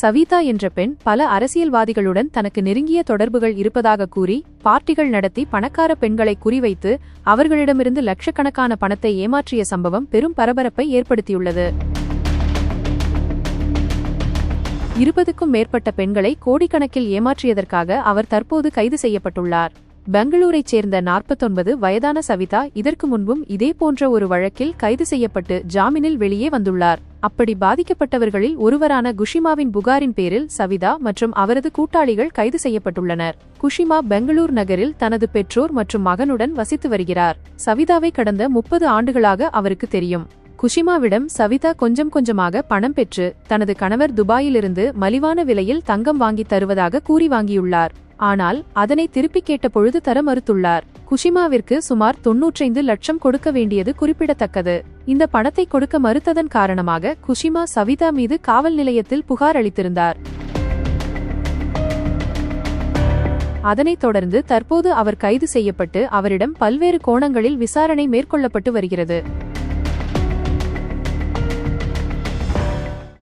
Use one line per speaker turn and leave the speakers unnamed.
சவிதா என்ற பெண் பல அரசியல்வாதிகளுடன் தனக்கு நெருங்கிய தொடர்புகள் இருப்பதாக கூறி பார்ட்டிகள் நடத்தி பணக்கார பெண்களை குறிவைத்து அவர்களிடமிருந்து லட்சக்கணக்கான பணத்தை ஏமாற்றிய சம்பவம் பெரும் பரபரப்பை ஏற்படுத்தியுள்ளது. இருபதுக்கும் மேற்பட்ட பெண்களை கோடிக்கணக்கில் ஏமாற்றியதற்காக அவர் தற்போது கைது செய்யப்பட்டுள்ளார். பெங்களூரைச் சேர்ந்த நாற்பத்தொன்பது வயதான சவிதா இதற்கு முன்பும் இதே போன்ற ஒரு வழக்கில் கைது செய்யப்பட்டு ஜாமீனில் வெளியே வந்துள்ளார். அப்படி பாதிக்கப்பட்டவர்களில் ஒருவரான குஷிமாவின் புகாரின் பேரில் சவிதா மற்றும் அவரது கூட்டாளிகள் கைது செய்யப்பட்டுள்ளனர். குஷிமா பெங்களூர் நகரில் தனது பெற்றோர் மற்றும் மகனுடன் வசித்து வருகிறார். சவிதாவை கடந்த முப்பது ஆண்டுகளாக அவருக்கு தெரியும். குஷிமாவிடம் சவிதா கொஞ்சம் கொஞ்சமாக பணம் பெற்று தனது கணவர் துபாயிலிருந்து மலிவான விலையில் தங்கம் வாங்கித் தருவதாக கூறி வாங்கியுள்ளார். ஆனால் அதனை திருப்பிக் கேட்ட பொழுது தர மறுத்துள்ளார் குஷிமாவிற்கு சுமார் தொன்னூற்றைந்து லட்சம் கொடுக்க வேண்டியது குறிப்பிடத்தக்கது. இந்த பணத்தை கொடுக்க மறுத்ததன் காரணமாக குஷிமா சவிதா மீது காவல் நிலையத்தில் புகார் அளித்திருந்தார். அதனைத் தொடர்ந்து தற்போது அவர் கைது செய்யப்பட்டு அவரிடம் பல்வேறு கோணங்களில் விசாரணை மேற்கொள்ளப்பட்டு வருகிறது.